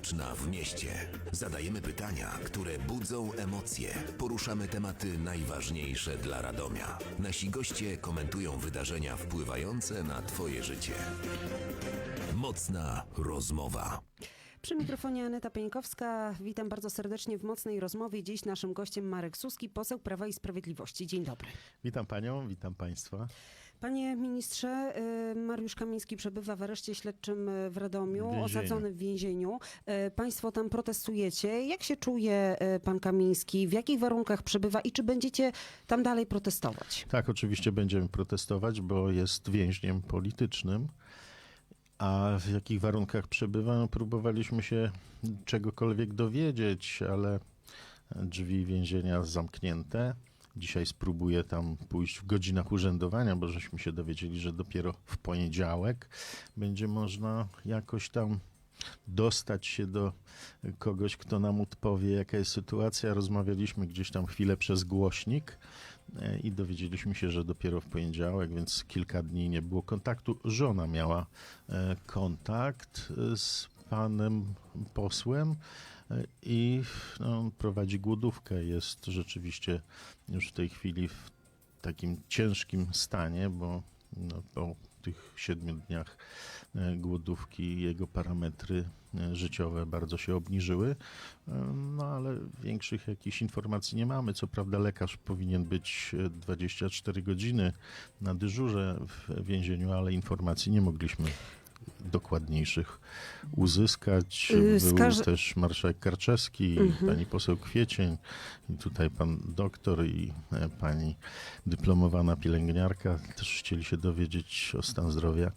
polityczna w mieście. Zadajemy pytania, które budzą emocje. Poruszamy tematy najważniejsze dla Radomia. Nasi goście komentują wydarzenia wpływające na Twoje życie. Mocna rozmowa. Przy mikrofonie Aneta Pieńkowska. Witam bardzo serdecznie w mocnej rozmowie. Dziś naszym gościem Marek Suski, poseł Prawa i Sprawiedliwości. Dzień dobry. Witam panią, witam państwa. Panie ministrze, y, Mariusz Kamiński przebywa w areszcie śledczym y, w Radomiu, W osadzony w więzieniu. Y, Państwo tam protestujecie. Jak się czuje pan Kamiński? W jakich warunkach przebywa i czy będziecie tam dalej protestować? Tak, oczywiście będziemy protestować, bo jest więźniem politycznym. A w jakich warunkach przebywa? No, próbowaliśmy się czegokolwiek dowiedzieć, ale drzwi więzienia zamknięte. Dzisiaj spróbuję tam pójść w godzinach urzędowania, bo żeśmy się dowiedzieli, że dopiero w poniedziałek będzie można jakoś tam dostać się do kogoś, kto nam odpowie, jaka jest sytuacja. Rozmawialiśmy gdzieś tam chwilę przez głośnik e, i dowiedzieliśmy się, że dopiero w poniedziałek, więc kilka dni nie było kontaktu. Żona miała e, kontakt e, z panem posłem i no, prowadzi głodówkę. Jest rzeczywiście już w tej chwili w takim ciężkim stanie, bo no, po tych siedmiu dniach e, głodówki jego parametry e, życiowe bardzo się obniżyły. E, No ale większych jakichś informacji nie mamy. Co prawda lekarz powinien być e, 24 godziny na dyżurze w więzieniu, ale informacji nie mogliśmy dokładniejszych uzyskać. Y, Był każ- też marszałek Karczewski, Mhm. pani poseł Kwiecień, i tutaj pan doktor i e, pani dyplomowana pielęgniarka też chcieli się dowiedzieć o stan zdrowia.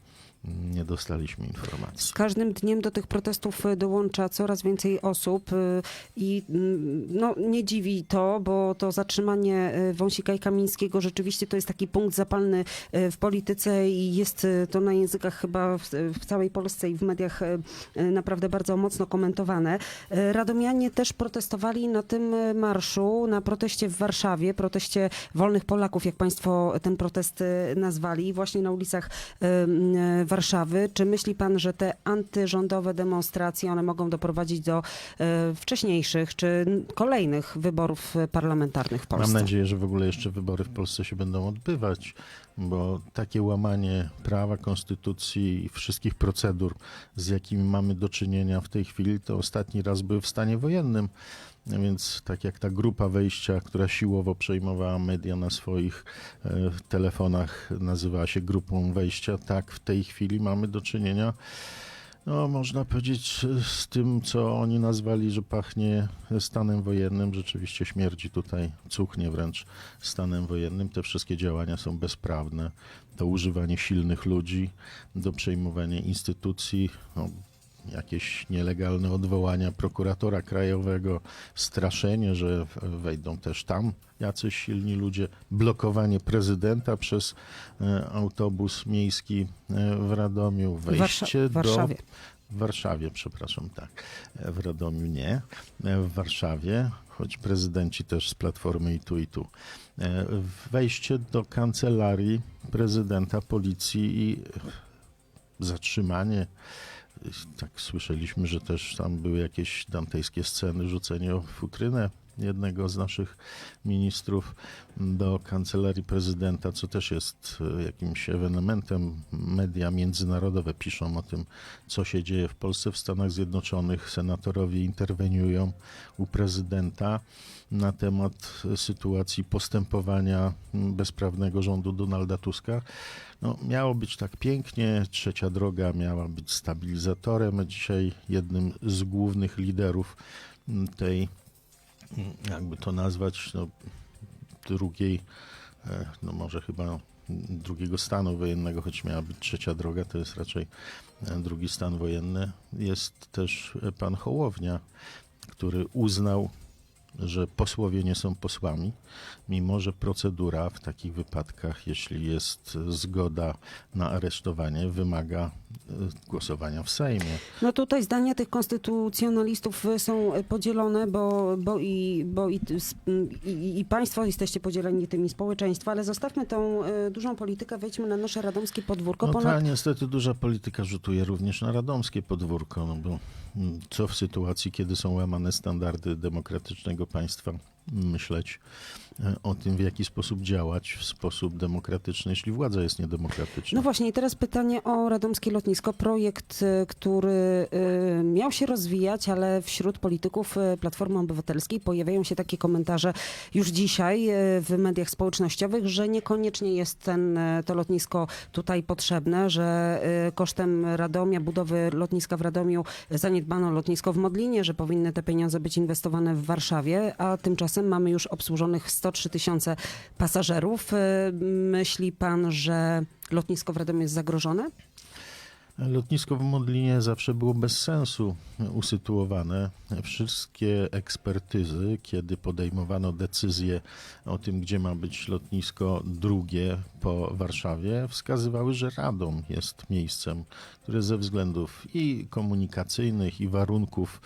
Nie dostaliśmy informacji. Z każdym dniem do tych protestów y, dołącza coraz więcej osób y, i mm, no, nie dziwi to, bo to zatrzymanie y, Wąsika i Kamińskiego rzeczywiście to jest taki punkt zapalny w polityce i jest to na językach chyba w, w całej Polsce i w mediach naprawdę bardzo mocno komentowane. Radomianie też protestowali na tym marszu, na proteście w Warszawie, proteście wolnych Polaków, jak państwo ten protest nazwali, właśnie na ulicach y, y, Warszawy. Czy myśli pan, że te antyrządowe demonstracje, one mogą doprowadzić do y, wcześniejszych czy kolejnych wyborów parlamentarnych w Polsce? Mam nadzieję, że w ogóle jeszcze wybory w Polsce się będą odbywać, bo takie łamanie prawa, konstytucji i wszystkich procedur, z jakimi mamy do czynienia w tej chwili, to ostatni raz były w stanie wojennym. Więc tak jak ta grupa wejścia, która siłowo przejmowała media na swoich e, telefonach, nazywała się grupą wejścia, tak w tej chwili mamy do czynienia no, można powiedzieć, z tym, co oni nazwali, że pachnie stanem wojennym. Rzeczywiście śmierdzi tutaj, cuchnie wręcz stanem wojennym. Te wszystkie działania są bezprawne. To używanie silnych ludzi do przejmowania instytucji, no, jakieś nielegalne odwołania prokuratora krajowego, straszenie, że wejdą też tam jacyś silni ludzie, blokowanie prezydenta przez e, autobus miejski e, w Radomiu, wejście Warsza- do... W Warszawie, przepraszam, tak. E, W Radomiu nie. W Warszawie, choć prezydenci też z Platformy i tu i tu. Wejście do kancelarii prezydenta policji i zatrzymanie. Tak słyszeliśmy, że też tam były jakieś dantejskie sceny, rzucenie o futrynę jednego z naszych ministrów do kancelarii prezydenta, co też jest e, jakimś ewenementem. Media międzynarodowe piszą o tym, co się dzieje w Polsce, w Stanach Zjednoczonych. Senatorowie interweniują u prezydenta na temat sytuacji postępowania bezprawnego rządu Donalda Tuska. No, miało być tak pięknie, trzecia droga miała być stabilizatorem. Dzisiaj jednym z głównych liderów tej, jakby to nazwać, no, drugiej, e, no może chyba drugiego stanu wojennego, choć miała być trzecia droga, to jest raczej e, drugi stan wojenny. Jest też e, pan Hołownia, który uznał, że posłowie nie są posłami, mimo że procedura w takich wypadkach, jeśli jest zgoda na aresztowanie, wymaga e, głosowania w Sejmie. No tutaj zdania tych konstytucjonalistów y, są y, podzielone, bo, bo, i, bo i, i, i państwo jesteście podzieleni tym i społeczeństwo, ale zostawmy tą dużą politykę, wejdźmy na nasze radomskie podwórko. No Ponad ta niestety duża polityka rzutuje również na radomskie podwórko, no bo co w sytuacji, kiedy są łamane standardy demokratycznego państwa, myśleć e, o tym, w jaki sposób działać w sposób demokratyczny, jeśli władza jest niedemokratyczna. No właśnie, i teraz pytanie o radomskie lotnisko. Projekt, y, który y, miał się rozwijać, ale wśród polityków Platformy Obywatelskiej pojawiają się takie komentarze już dzisiaj w mediach społecznościowych, że niekoniecznie jest ten, to lotnisko tutaj potrzebne, że kosztem Radomia, budowy lotniska w Radomiu zaniedbano lotnisko w Modlinie, że powinny te pieniądze być inwestowane w Warszawie, a tymczasem mamy już obsłużonych 103 tysiące pasażerów. Y, Myśli pan, że lotnisko w Radomiu jest zagrożone? Lotnisko w Modlinie zawsze było bez sensu usytuowane. Wszystkie ekspertyzy, kiedy podejmowano decyzję o tym, gdzie ma być lotnisko drugie po Warszawie, wskazywały, że Radom jest miejscem, które ze względów i komunikacyjnych, i warunków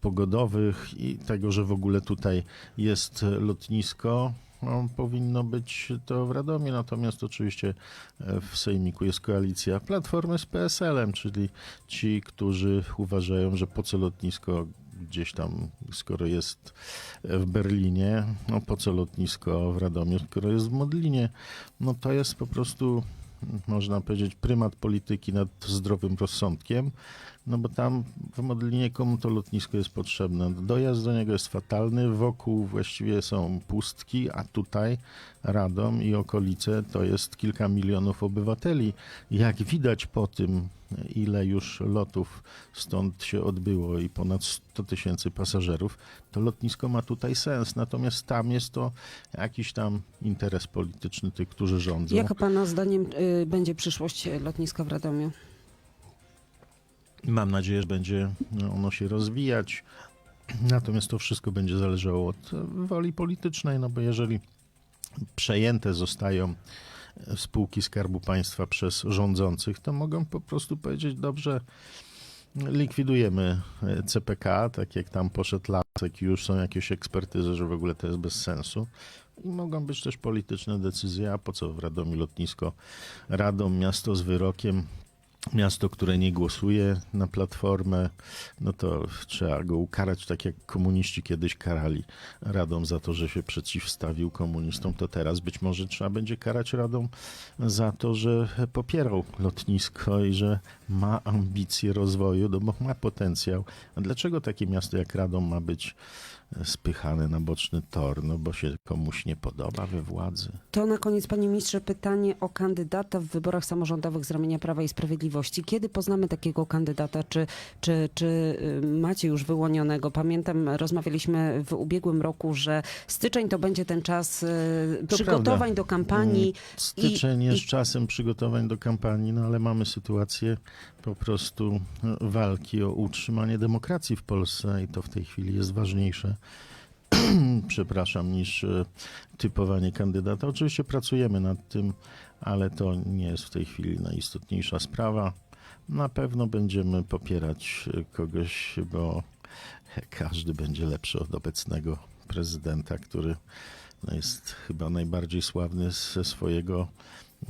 pogodowych, i tego, że w ogóle tutaj jest lotnisko, no, powinno być to w Radomie, natomiast oczywiście e, w Sejmiku jest koalicja Platformy z PSL-em, czyli ci, którzy uważają, że po co lotnisko gdzieś tam, skoro jest w Berlinie, no po co lotnisko w Radomiu, skoro jest w Modlinie, no to jest po prostu, można powiedzieć, prymat polityki nad zdrowym rozsądkiem, no bo tam w Modlinie komu to lotnisko jest potrzebne? Dojazd do niego jest fatalny, wokół właściwie są pustki, a tutaj Radom i okolice to jest kilka milionów obywateli. Jak widać po tym, ile już lotów stąd się odbyło i ponad 100 tysięcy pasażerów, to lotnisko ma tutaj sens. Natomiast tam jest to jakiś tam interes polityczny tych, którzy rządzą. Jaka pana zdaniem y, będzie przyszłość lotniska w Radomiu? Mam nadzieję, że będzie ono się rozwijać. Natomiast to wszystko będzie zależało od woli politycznej, no bo jeżeli przejęte zostają spółki Skarbu Państwa przez rządzących, to mogą po prostu powiedzieć, dobrze, likwidujemy CPK, tak jak tam poszedł Lasek już są jakieś ekspertyzy, że w ogóle to jest bez sensu. I mogą być też polityczne decyzje, a po co w Radomiu lotnisko Radom, miasto z wyrokiem, miasto, które nie głosuje na platformę, no to trzeba go ukarać, tak jak komuniści kiedyś karali Radom za to, że się przeciwstawił komunistom, to teraz być może trzeba będzie karać Radom za to, że popierał lotnisko i że ma ambicje rozwoju, no bo ma potencjał. A dlaczego takie miasto jak Radom ma być spychane na boczny tor? No bo się komuś nie podoba we władzy. To na koniec, panie ministrze, pytanie o kandydata w wyborach samorządowych z ramienia Prawa i Sprawiedliwości. Kiedy poznamy takiego kandydata? Czy, czy, czy y, macie już wyłonionego? Pamiętam, rozmawialiśmy w ubiegłym roku, że styczeń to będzie ten czas y, To przygotowań prawda. do kampanii. Mm, Styczeń i- jest i- czasem przygotowań do kampanii, no ale mamy sytuację po prostu e, walki o utrzymanie demokracji w Polsce i to w tej chwili jest ważniejsze, przepraszam, niż e, typowanie kandydata. Oczywiście pracujemy nad tym, ale to nie jest w tej chwili najistotniejsza sprawa. Na pewno będziemy popierać e, kogoś, bo każdy będzie lepszy od obecnego prezydenta, który no, jest chyba najbardziej sławny ze swojego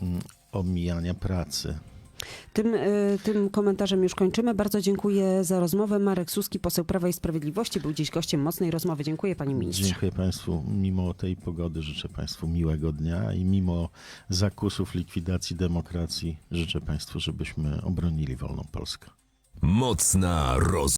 mm, omijania pracy. Tym, y, tym komentarzem już kończymy. Bardzo dziękuję za rozmowę. Marek Suski, poseł Prawa i Sprawiedliwości, był dziś gościem mocnej rozmowy. Dziękuję, panie ministrze. Dziękuję Państwu. Mimo tej pogody życzę Państwu miłego dnia i mimo zakusów likwidacji demokracji życzę Państwu, żebyśmy obronili wolną Polskę. Mocna roz